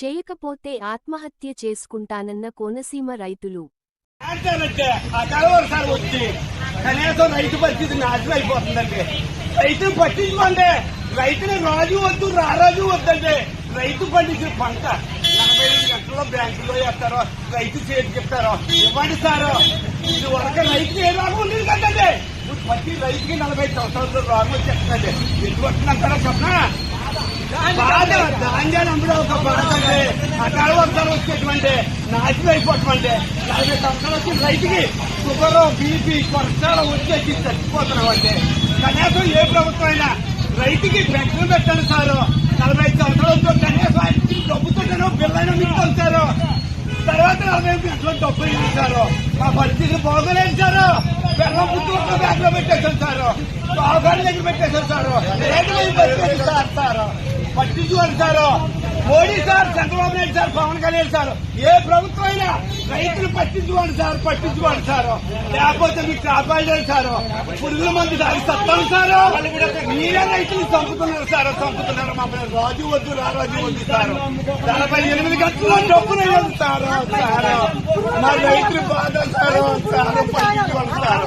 చేయకపోతే ఆత్మహత్య చేసుకుంటానన్న కోనసీమ రైతులు. కనీసం రైతు పరిస్థితి నాశనం అయిపోతుందండి రైతుని పట్టించుకోండి. రైతుని రాజు వద్దు రారాజు వద్దండి రైతు పండించిన పంట నలభై ఐదు గంటల్లో బ్యాంకులో వేస్తారో రైతు చేతి చెప్తారో ఇవ్వండి సారో. ఇది వరకు రైతుకి ఏ రోగం ఉండేది కదండి. ప్రతి రైతుకి నలభై సంవత్సరాలు రోగం వచ్చేస్తుందండి. ఎందుకు వస్తుందంటారా చెప్పనా? బాధ ధాన్యాలు ఒక బాధ అంటే అకాల వర్గాలు వచ్చేటువంటి నాశనం అయిపోతుంటే నలభై సంవత్సరాలు వచ్చిన రైతుకి షుగర్ బీపీ కొరసాలు వచ్చేసి చచ్చిపోతున్నాం అంటే కనీసం ఏ ప్రభుత్వం అయినా రైతుకి పెన్షన్ పెట్టండి సార్ నలభై ఐదు సంవత్సరాలు వచ్చి కనీసం ఆయనకి డబ్బుతుంటాను బిల్లైనా మీకు తర్వాత నలభై ఐదు గంటలు డబ్బు ఇచ్చారు మా పరిస్థితి బాగోలేదు సారు బెల్లం పుట్టు బ్యాగ్లో పెట్టేశారు సారు బాగా దగ్గర పెట్టేశారు సారు రేట్లు పెట్టేసి sir sir పట్టించుకోండి sir. Modi sir Chandrababu Naidu sir Pawan Kalyan sir ఏ ప్రభుత్వం అయినా రైతులు పట్టించుకోండి సార్ పట్టించుకోండి సార్. లేకపోతే మీకు కాపాడారు సార్. పురుగుల మంది దానికి సత్తాను సార్. మీరే రైతులు చంపుతున్నారు సార్ చంపుతున్నారు మా రాజు వద్దు రారాజు వద్దు సార్. నలభై ఎనిమిది గంటల్లో డబ్బులు ఇవ్వండి సార్ సార్. మా రైతులు బాధ సార్ సార్. పట్టించుకోండి సార్.